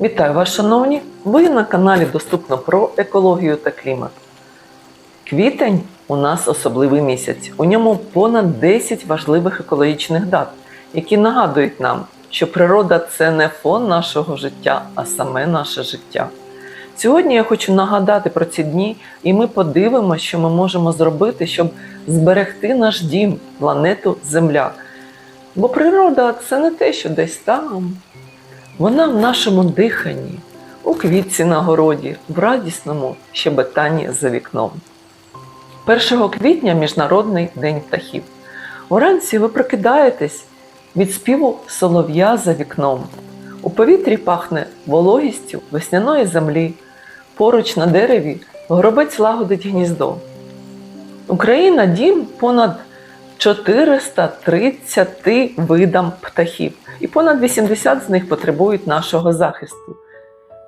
Вітаю вас, шановні! Ви на каналі Доступно про екологію та клімат. Квітень у нас особливий місяць. У ньому понад 10 важливих екологічних дат, які нагадують нам, що природа це не фон нашого життя, а саме наше життя. Сьогодні я хочу нагадати про ці дні, і ми подивимося, що ми можемо зробити, щоб зберегти наш дім, планету Земля. Бо природа це не те, що десь там. Вона в нашому диханні, у квітці на городі, в радісному щебетанні за вікном. 1 квітня Міжнародний день птахів. Уранці ви прокидаєтесь від співу солов'я за вікном. У повітрі пахне вологістю весняної землі. Поруч на дереві горобець лагодить гніздо. Україна дім понад 430 видам птахів, і понад 80 з них потребують нашого захисту.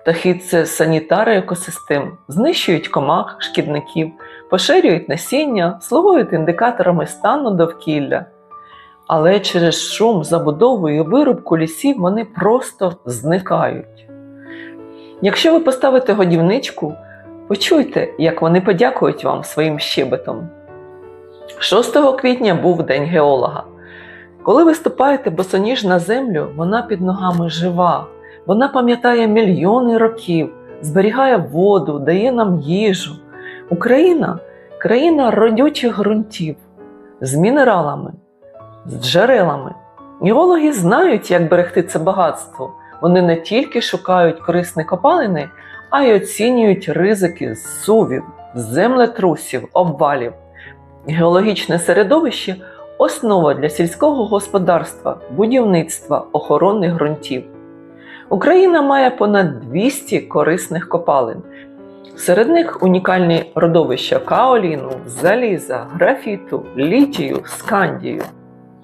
Птахи це санітари екосистем, знищують комах, шкідників, поширюють насіння, слугують індикаторами стану довкілля. Але через шум, забудову і вирубку лісів вони просто зникають. Якщо ви поставите годівничку, почуйте, як вони подякують вам своїм щебетом. 6 квітня був День геолога. Коли ви ступаєте босоніж на землю, вона під ногами жива, вона пам'ятає мільйони років, зберігає воду, дає нам їжу. Україна країна родючих ґрунтів з мінералами, з джерелами. Геологи знають, як берегти це багатство. Вони не тільки шукають корисні копалини, а й оцінюють ризики зсувів, землетрусів, обвалів. Геологічне середовище основа для сільського господарства, будівництва, охорони ґрунтів. Україна має понад 200 корисних копалин. Серед них унікальні родовища каоліну, заліза, графіту, літію, скандію.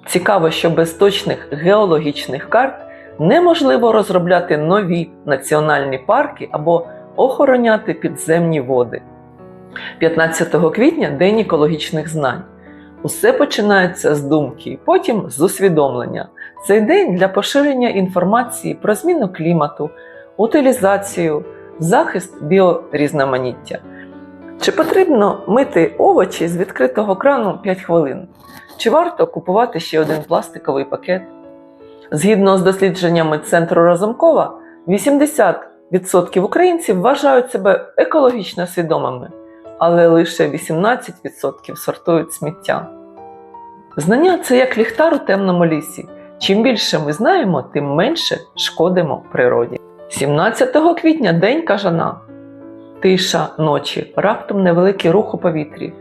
Цікаво, що без точних геологічних карт неможливо розробляти нові національні парки або охороняти підземні води. 15 квітня День екологічних знань. Усе починається з думки, потім з усвідомлення. Цей день для поширення інформації про зміну клімату, утилізацію, захист біорізноманіття. Чи потрібно мити овочі з відкритого крану 5 хвилин? Чи варто купувати ще один пластиковий пакет? Згідно з дослідженнями Центру Разумкова, 80% українців вважають себе екологічно свідомими, але лише 18% сортують сміття. Знання це як ліхтар у темному лісі. Чим більше ми знаємо, тим менше шкодимо природі. 17 квітня день кажана. Тиша ночі, раптом невеликий рух у повітрі.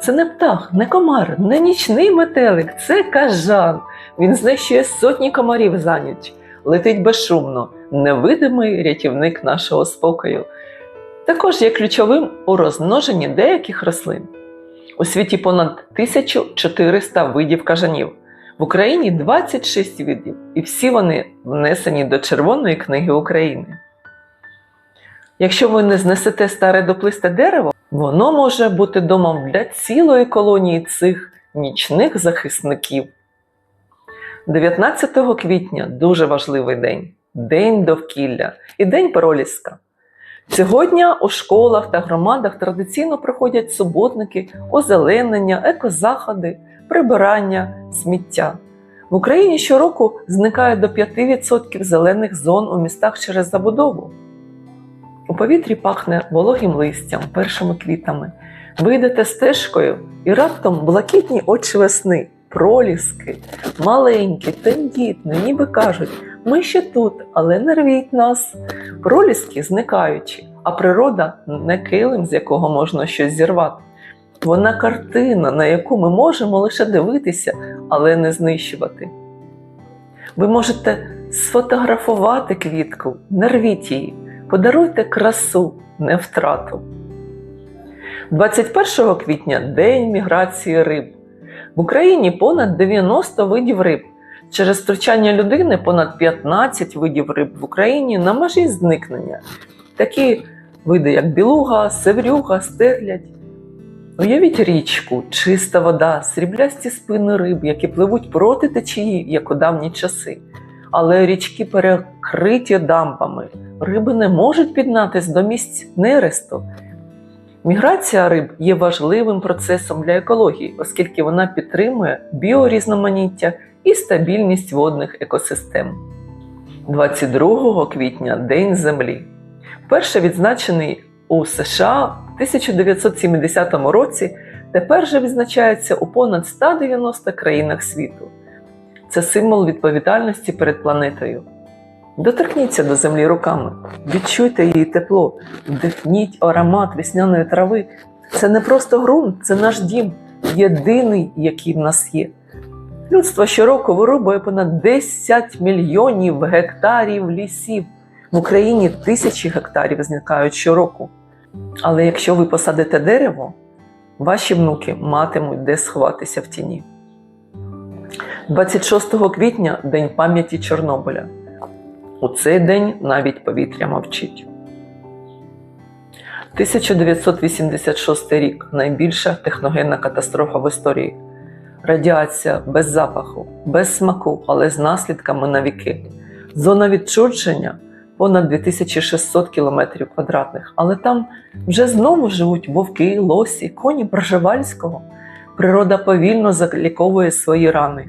Це не птах, не комар, не нічний метелик, це кажан. Він знищує сотні комарів за ніч, летить безшумно, невидимий рятівник нашого спокою. Також є ключовим у розмноженні деяких рослин. У світі понад 1400 видів кажанів. В Україні 26 видів, і всі вони внесені до Червоної книги України. Якщо ви не знесете старе доплисте дерево, воно може бути домом для цілої колонії цих нічних захисників. 19 квітня дуже важливий день День довкілля і День проліска. Сьогодні у школах та громадах традиційно проходять суботники, озеленення, екозаходи, прибирання, сміття. В Україні щороку зникає до 5% зелених зон у містах через забудову. У повітрі пахне вологим листям, першими квітами. Ви йдете стежкою і раптом блакитні очі весни, проліски, маленькі, тендітні, ніби кажуть, ми ще тут, але не рвіть нас. Проліски зникаючі, а природа не килим, з якого можна щось зірвати. Вона картина, на яку ми можемо лише дивитися, але не знищувати. Ви можете сфотографувати квітку, не рвіть її, подаруйте красу, не втрату. 21 квітня День міграції риб. В Україні понад 90 видів риб. Через втручання людини понад 15 видів риб в Україні на межі зникнення. Такі види, як білуга, севрюга, стерлядь. Уявіть річку, чиста вода, сріблясті спини риб, які пливуть проти течії, як у давні часи. але річки перекриті дамбами. Риби не можуть піднатись до місць нересту. Міграція риб є важливим процесом для екології, оскільки вона підтримує біорізноманіття і стабільність водних екосистем. 22 квітня День Землі. Перше відзначений у США в 1970 році, тепер же відзначається у понад 190 країнах світу. Це символ відповідальності перед планетою. Доторкніться до землі руками, відчуйте її тепло, вдихніть аромат весняної трави. Це не просто ґрунт, це наш дім, єдиний, який в нас є. Людство щороку вирубує понад 10 мільйонів гектарів лісів. В Україні тисячі гектарів зникають щороку. Але якщо ви посадите дерево, ваші внуки матимуть де сховатися в тіні. 26 квітня День пам'яті Чорнобиля. У цей день навіть повітря мовчить. 1986 рік найбільша техногенна катастрофа в історії. Радіація без запаху, без смаку, але з наслідками на віки. Зона відчудження понад 2600 км квадратних, але там вже знову живуть вовки, лосі, коні Пржевальського. Природа повільно заліковує свої рани.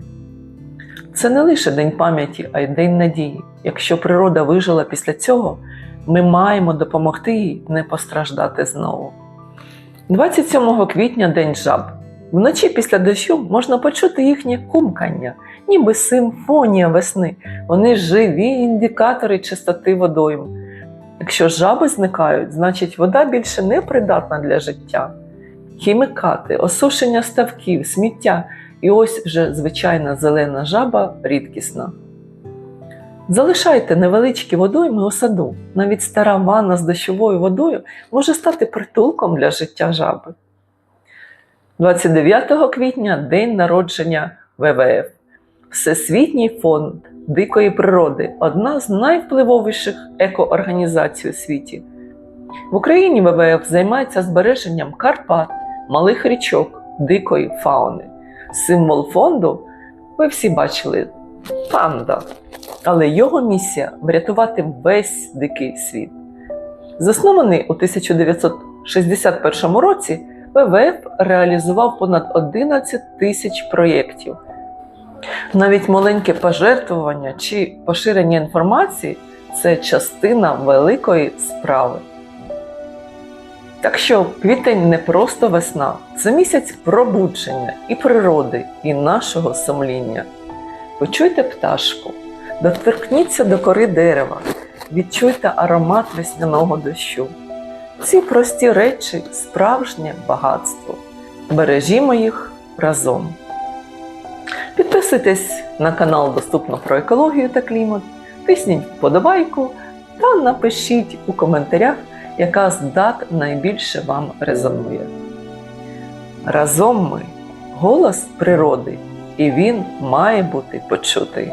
Це не лише день пам'яті, а й день надії. Якщо природа вижила після цього, ми маємо допомогти їй не постраждати знову. 27 квітня День жаб. Вночі після дощу можна почути їхнє кумкання, ніби симфонія весни. Вони живі індикатори чистоти водойм. Якщо жаби зникають, значить вода більше не придатна для життя. Хімікати, осушення ставків, сміття і ось вже звичайна зелена жаба рідкісна. Залишайте невеличкі водойми у саду. Навіть стара ванна з дощовою водою може стати притулком для життя жаби. 29 квітня день народження ВВФ. Всесвітній фонд дикої природи одна з найвпливовіших екоорганізацій у світі. В Україні ВВФ займається збереженням Карпат, малих річок, дикої фауни. Символ фонду ви всі бачили панда. Але його місія врятувати весь дикий світ. Заснований у 1961 році, ВВФ реалізував понад 11 тисяч проєктів. Навіть маленьке пожертвування чи поширення інформації це частина великої справи. Так що квітень не просто весна, це місяць пробудження і природи, і нашого сумління. Почуйте пташку, доторкніться до кори дерева, відчуйте аромат весняного дощу. Ці прості речі справжнє багатство. Бережімо їх разом. Підписуйтесь на канал Доступно про екологію та клімат, тисніть вподобайку та напишіть у коментарях, яка з дат найбільше вам резонує. Разом ми голос природи, і він має бути почутий.